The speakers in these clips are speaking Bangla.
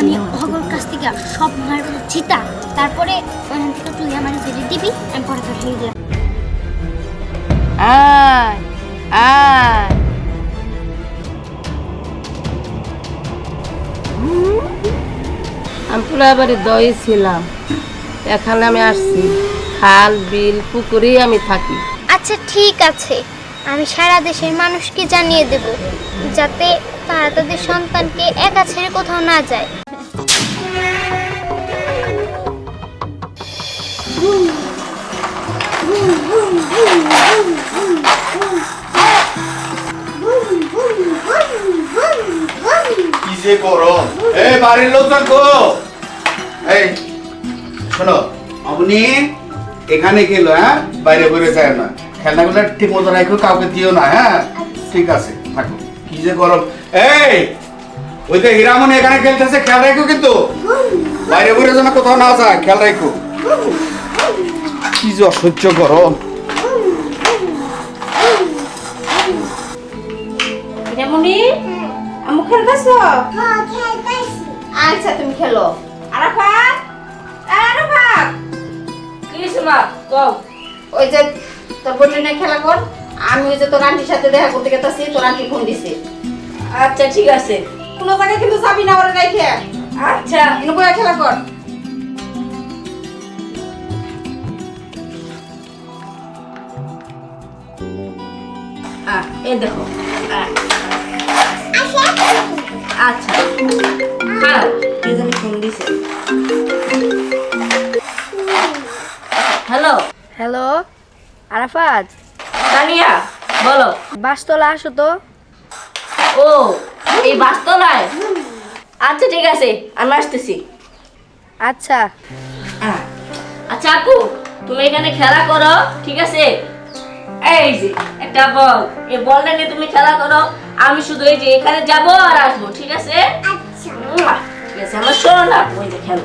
আমি হগর কাছ থেকে সব মারগুলো চিতা তারপরে ওখান থেকে তুই আমার ফেলে দিবি আমি পরে তোর হেরে দিলাম। আয় আয়। আমি পুরাবারে দয়ে ছিলাম। এখানে আমি আসছি। খাল বিল পুকুরেই আমি থাকি। আচ্ছা ঠিক আছে। আমি সারা দেশের মানুষকে জানিয়ে দেব যাতে তারা তাদের সন্তানকে একা ছেড়ে কোথাও না যায়। কি যে গরম? এই বাড়ির লোকজন এই, শোনো আপনি এখানে গেল হ্যাঁ? বাইরে বেরো যায় না। খেলনাগুলো ঠিক মতো রাখো, কাউকে দিও না হ্যাঁ? ঠিক আছে, থাকো। কি যে গরম? এই ওই তো হীরামণি এখানে খেলতেছে খেয়াল রাখো কিন্তু। বাইরে বেরো যেন কোথাও না যায় খেয়াল রাখো। কি যে অসহ্য গরম। যেমনই আমু খেলতেছ? আচ্ছা তুমি খেলো। আরাফাত আরাফাত। কি শোনা কও। ওই যে তোর বোনের খেলা কর আমি ওই যে তোর আন্টির সাথে দেখা করতে গেছি তোর আন্টি ফোন দিছে। আচ্ছা ঠিক আছে। কোনো জায়গায় কিন্তু যাবি না ওরা রেখে। আচ্ছা। এনে বইয়া খেলা কর। এই দেখো। আচ্ছা। খারাপ। কে জানি ফোন দিছে। হ্যালো। হ্যালো। আরাফাত। বলো। বাসতলা আসো তো। ও। এই বাস্তলায় আচ্ছা ঠিক আছে আমি আসতেছি। আচ্ছা। আহ, আচ্ছা আপু তুমি এখানে খেলা করো ঠিক আছে? এই যে একটা বল। এই বলটা নিয়ে তুমি খেলা করো। আমি শুধু এই যে এখানে যাব আর আসব ঠিক আছে? আচ্ছা। ঠিক আছে আমার শোনো না ওই যে খেলো।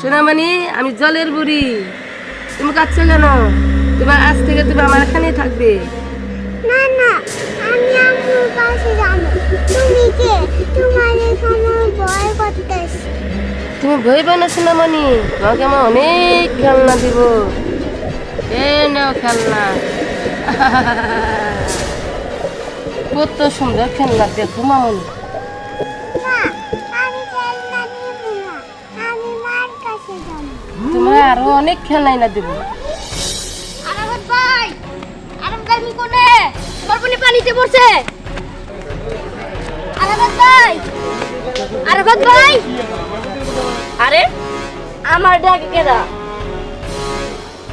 সোনামণি, আমি জলের বুড়ি। তুমি কাঁদছো কেন? তোমার আজ থেকে তুমি আমার এখানেই থাকবে। না না, আমি তুমি ভয় করতেছি না সোনামণি তোমাকে আমার অনেক খেলনা দিব। এ খেলনা। কত সুন্দর খেলনা দেখো মামনি না না তোমার আরও অনেক খেলনা এনে দেবো। ভাই আরাম গার্মি কোনে তোমার পানিতে পড়ছে। আরামত ভাই! ভাই! আরে? আমার ডাকে কেরা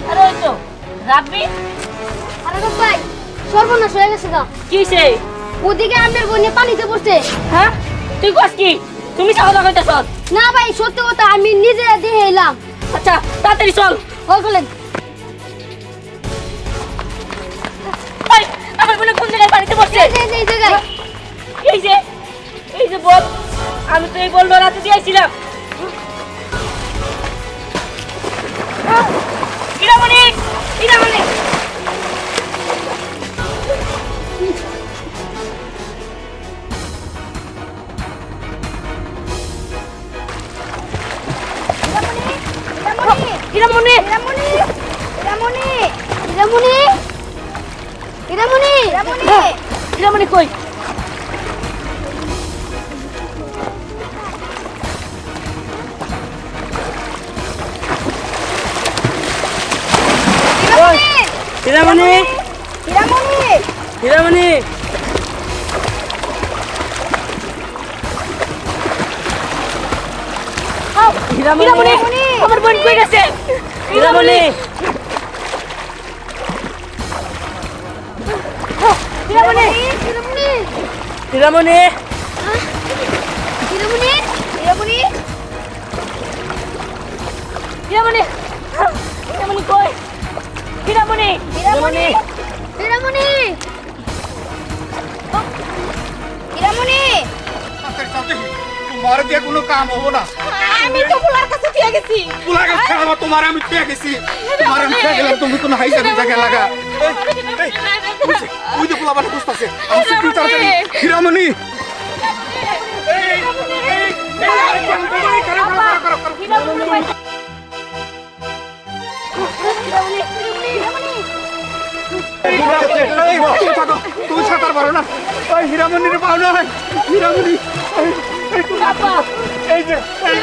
আরে ওই তো রাব্বি? আরামত ভাই সর্বনাশ হয়ে গেছে গা। কিসে ওদিকে আমের বোনে পানিতে পড়ছে। হ্যাঁ? তুই কস কি? তুমি সাহস কইতেছ না ভাই সত্যি কথা আমি নিজে দেখে এলাম। আচ্ছা তাড়াতাড়ি চল। ও বলেন ওই, আমার বোন কোন জায়গায় এই যে, এই জায়গায়। এই যে এই যে বল আমি তো এই বল রাতে দিয়েছিলাম। ইরামণি ইরামণি! হীরামণি রামুনি হীরামণি ইরামণি আমার বোন কই গেছে হীরামণি হীরামণি রামুনি ইরামণি ইরামণি কই ইরামণি রামুনি রামুনি রামুনি তোমার দিয়ে কোনো কাম হব না আমি তো বুলার কাছে দিয়ে গেছি পুলা গাছ খেলাবা তোমার আমি পেয়ে গেছি তোমার আমি পেয়ে গেলাম তুমি কোনো হাইসা দিতে গেলা গা ওই যে পোলা বানা বুঝতেছে আমি একটু তাড়াতাড়ি হিরামণি তুমি সাঁতার পারো না। ওই হীরামণির পাও না হীরামণি এই যে এই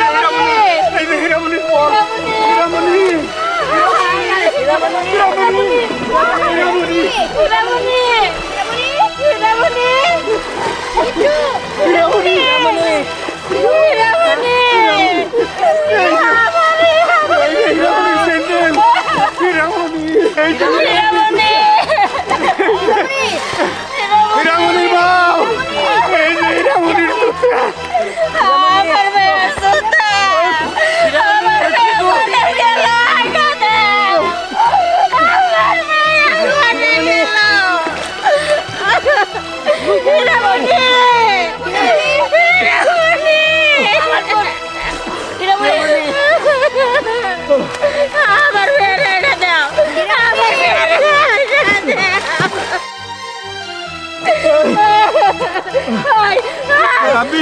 আমি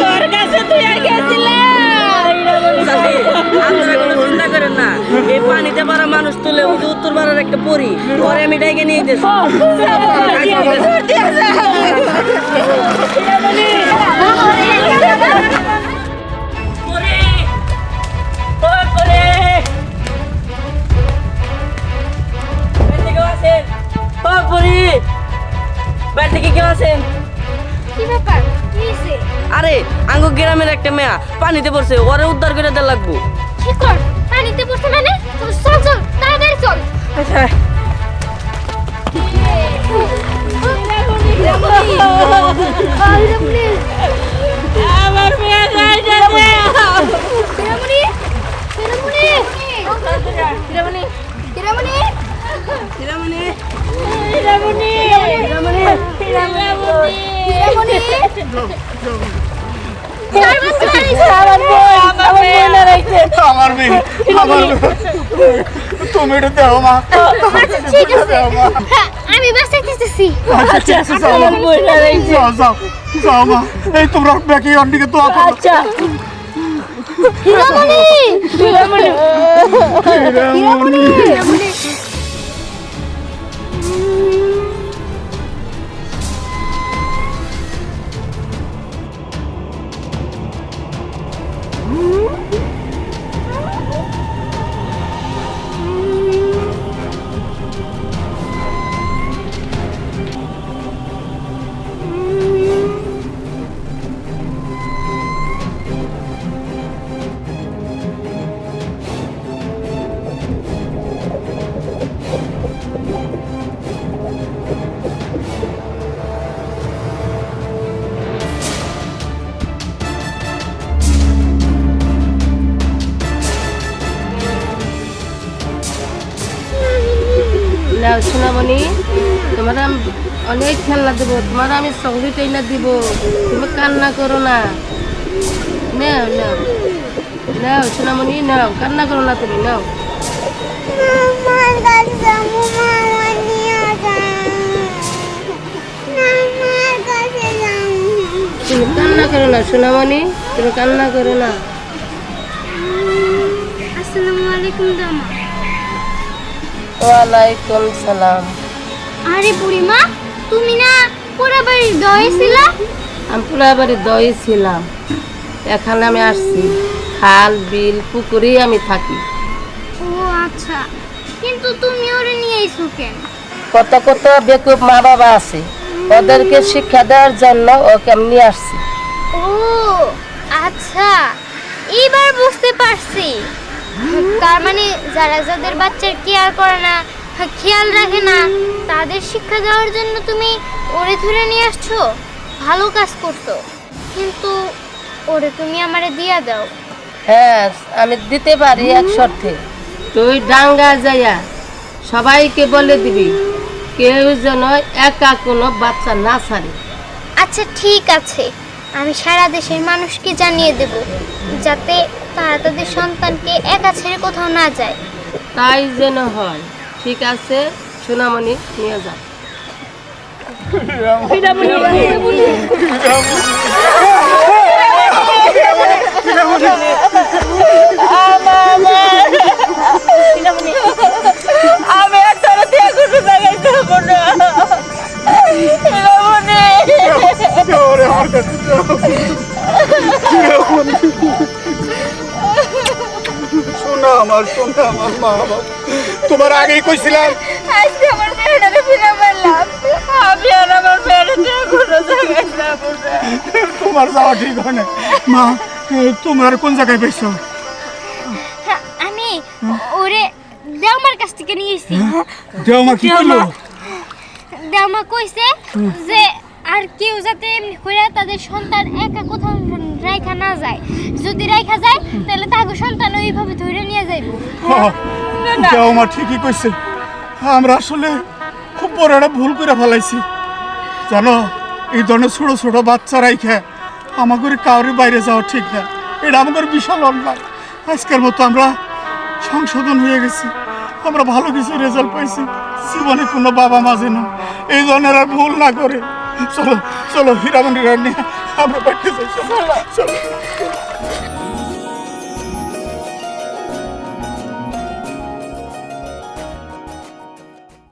তোর কাছে তুই আর গেছিলাম আপনারা কোনো চিন্তা করেন না এই পানিতে পারা মানুষ তুলে ওই উত্তর পাড়ার একটা পরি পরে আমি ডেকে নিয়ে যেতেছি পানিতে পড়ছে ওরে উদ্ধার করে দেওয়া লাগবো। আমার মেয়ে আমার তুমি এটা দেও মা ঠিক আছে। আমি আমি বাঁচাইতেছি। আচ্ছা যাও মা। যাও যাও যাও মা। এই তোমরা ব্যাকি অন্ডিকে তো আচ্ছা। হিরামণি! হিরামণি! সোনামণি তোমার অনেক খেলনা দেবো তোমার আমি চকলেট এনে দিব। তুমি কান্না করো না। নাও নাও। নাও সোনামণি নাও। কান্না করো না তুমি নাও। তুমি কান্না করো না সোনামণি। তুমি কান্না করো না। আসসালামু আলাইকুম জামা। ওয়ালাইকুম সালাম। আরে বুড়িমা তুমি না পুরা বাড়ির দয়ে ছিলা? আমি পুরা বাড়ি দই ছিলাম। এখানে আমি আসছি। খাল বিল পুকুরেই আমি থাকি। ও আচ্ছা কিন্তু তুমি ওরে নিয়ে আইছো কেন? কত কত বেকুব মা বাবা আছে। ওদেরকে শিক্ষা দেওয়ার জন্য ওকে আমি নিয়ে আসছি। ও আচ্ছা এইবার বুঝতে পারছি। তার মানে যারা যাদের বাচ্চার কেয়ার করে না খেয়াল রাখে না। তাদের শিক্ষা দেওয়ার জন্য তুমি ওরে ধরে নিয়ে আসছো। ভালো কাজ করতো। কিন্তু ওরে তুমি আমারে দিয়া দাও। হ্যাঁ আমি দিতে পারি এক শর্তে। তুই ডাঙ্গা যাইয়া সবাইকে বলে দিবি কেউ যেন একা কোনো বাচ্চা না ছাড়ে। আচ্ছা ঠিক আছে। আমি সারা দেশের মানুষকে জানিয়ে দেব যাতে তারা তাদের সন্তানকে একা ছেড়ে কোথাও না যায়। তাই যেন হয়। ঠিক আছে সোনামণি নিয়ে যাও আমি একটা দিয়ে কোনো জায়গায় যাব না আমার কাছে শোনা আমার শোনা আমার মা বাবা তোমার আগেই কইছিলাম। আজকে আমার মেয়েটাকে ফিরে পেলাম আমি আর আমার মেয়েটা দিয়ে কোনো জায়গায় যাব না। তোমার যাওয়া ঠিক হয় না মা তোমার কোন জায়গায় পেয়েছ হ্যাঁ, আমি ওরে দেওমার কাছ থেকে নিয়েছি দেও মা কি করল দেওমা কইছে যে আর কেউ যাতে এমনি করে তাদের সন্তান একা কোথাও রাইখা না যায়। যদি রাইখা যায় তাহলে তাকে সন্তান ওইভাবে ধরে নিয়ে যাইবো। দেও মা ঠিকই কইছে। আমরা আসলে খুব বড় একটা ভুল করে ফেলাইছি। জানো এই ধরনের ছোট ছোট বাচ্চা রাইখে আমাদের কাউরি বাইরে যাওয়া ঠিক না। এটা আমাদের বিশাল অন্যায়। আজকের মতো আমরা সংশোধন হয়ে গেছি। আমরা ভালো কিছু রেজাল্ট পাইছি। জীবনে কোনো বাবা মা যেন এই ধরনের আর ভুল না করে। চলো চলো হীরামণিরা নিয়ে আমরা বাড়িতে চলো। চলো।